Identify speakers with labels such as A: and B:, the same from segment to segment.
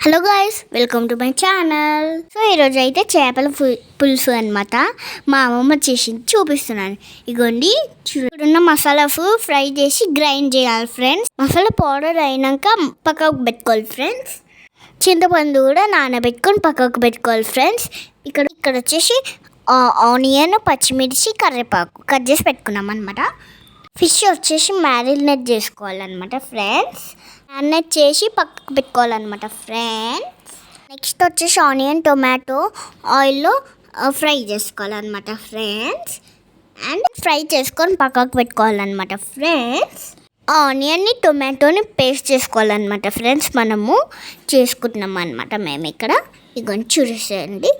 A: Hello guys welcome to my channel so ఈరోజు అయితే చేపల పు- పులుసు అనమాట మా అమ్మమ్మ చేసింది చూపిస్తున్నాను. ఇగోండి చూడున్న మసాలా ఫ్రై చేసి గ్రైండ్ చేయాలి ఫ్రెండ్స్ మసాలా పౌడర్ అయినాక పక్కకు పెట్టుకోవాలి ఫ్రెండ్స్ చింతపండు కూడా నానబెట్టుకొని పక్కకు పెట్టుకోవాలి ఫ్రెండ్స్ ఇక్కడ ఇక్కడ వచ్చేసి ఆనియన్ పచ్చిమిర్చి కరివేపాకు కట్ చేసి పెట్టుకున్నాం అనమాట ఫిష్ వచ్చేసి మ్యారినేట్ చేసుకోవాలన్నమాట ఫ్రెండ్స్ మ్యారినేట్ చేసి పక్కకు పెట్టుకోవాలన్నమాట ఫ్రెండ్స్ నెక్స్ట్ వచ్చేసి ఆనియన్ టొమాటో ఆయిల్లో ఫ్రై చేసుకోవాలన్నమాట ఫ్రెండ్స్ అండ్ ఫ్రై చేసుకొని పక్కకు పెట్టుకోవాలన్నమాట ఫ్రెండ్స్ ఆనియన్ని టొమాటోని పేస్ట్ చేసుకోవాలన్నమాట ఫ్రెండ్స్ మనము చేసుకుంటున్నాం అనమాట మేము ఇక్కడ. ఇగోని చూసేయండి.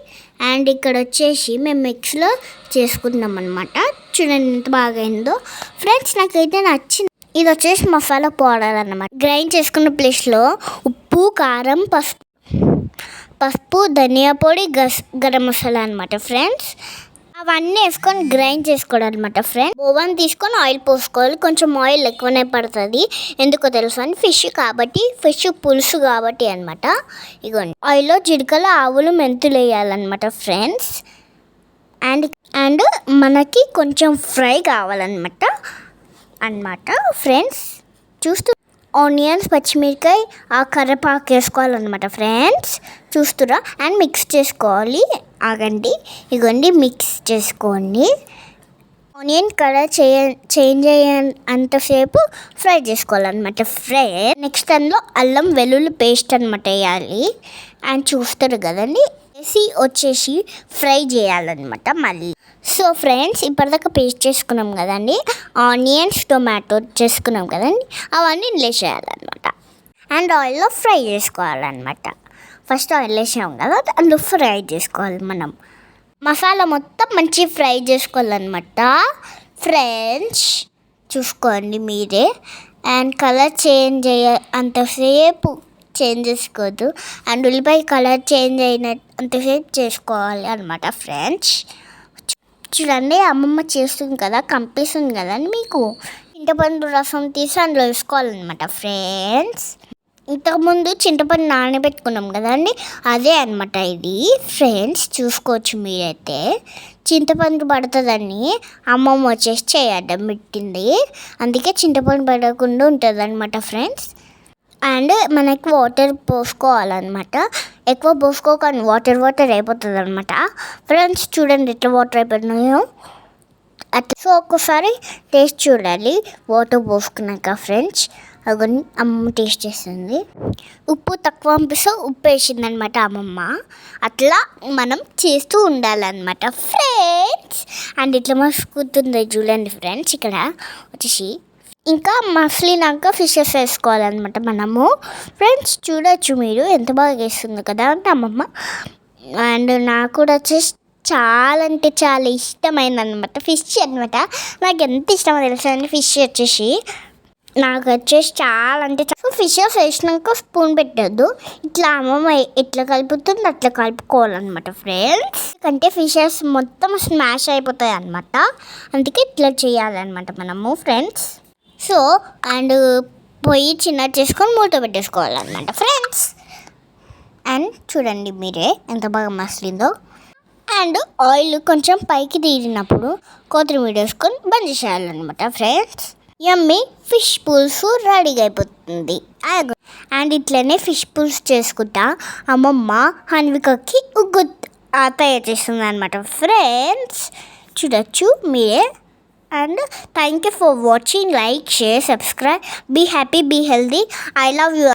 A: అండ్ ఇక్కడ వచ్చేసి మేము మిక్స్లో చేసుకుంటున్నాం అనమాట చూడండి ఎంత బాగా అయిందో ఫ్రెండ్స్ నాకైతే నచ్చింది. ఇది వచ్చేసి మసాలా పౌడర్ అన్నమాట. గ్రైండ్ చేసుకున్న ప్లేస్లో ఉప్పు కారం పసుపు పసుపు ధనియా పొడి గస్ గరం మసాలా అనమాట ఫ్రెండ్స్ అవన్నీ వేసుకొని గ్రైండ్ చేసుకోవడం అనమాట ఫ్రెండ్స్ ఓవెన్ తీసుకొని ఆయిల్ పోసుకోవాలి. కొంచెం ఆయిల్ ఎక్కువనే పడుతుంది. ఎందుకో తెలుసు అని? ఫిష్ కాబట్టి ఫిష్ పులుసు కాబట్టి అనమాట ఇగోండి. ఆయిల్లో జీడికల ఆవులు మెంతులు వేయాలన్నమాట ఫ్రెండ్స్ అండ్ అండ్ మనకి కొంచెం ఫ్రై కావాలన్నమాట. అన్నమాట. ఫ్రెండ్స్ చూస్తూ ఆనియన్స్ పచ్చిమిరకాయ ఆ కర్రపాకు వేసుకోవాలన్నమాట ఫ్రెండ్స్ చూస్తురా? అండ్ మిక్స్ చేసుకోవాలి. ఆగండి. ఇగోండి మిక్స్ చేసుకోండి. ఆనియన్ కలర్ చేయ చేంజ్ అయ్యే అంతసేపు ఫ్రై చేసుకోవాలన్నమాట. ఫ్రై నెక్స్ట్ అందులో అల్లం వెల్లుల్లి పేస్ట్ అనమాట వేయాలి. అండ్ చూస్తారు కదండి? వేసి వచ్చేసి ఫ్రై చేయాలన్నమాట మళ్ళీ. సో ఫ్రెండ్స్ ఇప్పటిదాకా పేస్ట్ చేసుకున్నాం కదండి. ఆనియన్స్ టొమాటో చేసుకున్నాం కదండి. అవన్నీ వేసేయాలన్నమాట అండ్ ఆయిల్లో ఫ్రై చేసుకోవాలన్నమాట. ఫస్ట్ ఆయిల్ వేసాం కదా అందులో ఫ్రై చేసుకోవాలి మనం. మసాలా మొత్తం మంచి ఫ్రై చేసుకోవాలన్నమాట. ఫ్రెండ్స్ చూసుకోండి మీరే. అండ్ కలర్ చేంజ్ అయ్యే అంతసేపు చేంజ్ చేసుకోవద్దు. అండ్ ఉల్లిపాయ కలర్ చేంజ్ అయిన అంతసేపు చేసుకోవాలి అనమాట ఫ్రెండ్స్. చూడండి అమ్మమ్మ చేస్తుంది కదా కంపిస్తుంది కదా మీకు చింతపండు రసం తీసి అందులో వేసుకోవాలన్నమాట ఫ్రెండ్స్ ఇంతకుముందు చింతపండు నానబెట్టుకున్నాం కదండి అదే అనమాట ఇది ఫ్రెండ్స్ చూసుకోవచ్చు మీరైతే. చింతపండు పడుతుందని అమ్మమ్మ వచ్చేసి చేయడం పెట్టింది. అందుకే చింతపండు పడకుండా ఉంటుంది అనమాట ఫ్రెండ్స్ అండ్ మనకి వాటర్ పోసుకోవాలన్నమాట. ఎక్కువ పోసుకోకండి. వాటర్ వాటర్ అయిపోతుంది అనమాట ఫ్రెండ్స్ చూడండి ఎట్లా వాటర్ అయిపోయినాయో. అట్లా. సో ఒక్కసారి టేస్ట్ చూడాలి. వాటర్ పోసుకున్నాక ఫ్రెండ్స్. అవి అమ్మమ్మ టేస్ట్ చేస్తుంది ఉప్పు తక్కువ అనిపిస్తే ఉప్పు వేసింది అనమాట అమ్మమ్మ. అట్లా మనం చేస్తూ ఉండాలన్నమాట. ఫ్రెండ్స్ అండ్ ఇట్లా మసుకుతుంది చూడండి ఫ్రెండ్స్. ఇక్కడ వచ్చేసి ఇంకా మసలినాక ఫిషెస్ వేసుకోవాలన్నమాట మనము. ఫ్రెండ్స్ చూడొచ్చు మీరు. ఎంత బాగా వేస్తుంది కదా అంటే అమ్మమ్మ. అండ్ నాకు కూడా వచ్చేసి చాలా అంటే చాలా ఇష్టమైంది అనమాట ఫిష్ అనమాట నాకు ఎంత ఇష్టమో తెలుసా అండి ఫిష్ వచ్చేసి? నాకు వచ్చేసి చాలా అంటే చాలా ఫిషెస్ వేసినాక స్పూన్ పెట్టద్దు. ఇట్లా అమ్మమ్మ ఎట్లా కలుపుతుంది అట్లా కలుపుకోవాలన్నమాట ఫ్రెండ్స్ అంటే ఫిషెస్ మొత్తం స్మాష్ అయిపోతాయి అనమాట అందుకే ఇట్లా చేయాలన్నమాట మనము ఫ్రెండ్స్ సో అండ్ పొయ్యి చిన్న చేసుకొని మూత పెట్టేసుకోవాలన్నమాట ఫ్రెండ్స్ అండ్ చూడండి మీరే ఎంత బాగా మసలిందో. అండ్ ఆయిల్ కొంచెం పైకి తీరినప్పుడు కొత్తిమీర వేసుకొని బంద్ చేయాలన్నమాట ఫ్రెండ్స్ యమ్మీ ఫిష్ పులుసు రెడీగా అయిపోతుంది. అండ్ ఇట్లనే ఫిష్ పులుసు చేసుకుంటా అమ్మమ్మ హన్వికకి ఉగ్గు తయారు చేస్తుంది అనమాట ఫ్రెండ్స్ చూడొచ్చు మీరే. and thank you for watching like share subscribe. Be happy be healthy. I love you.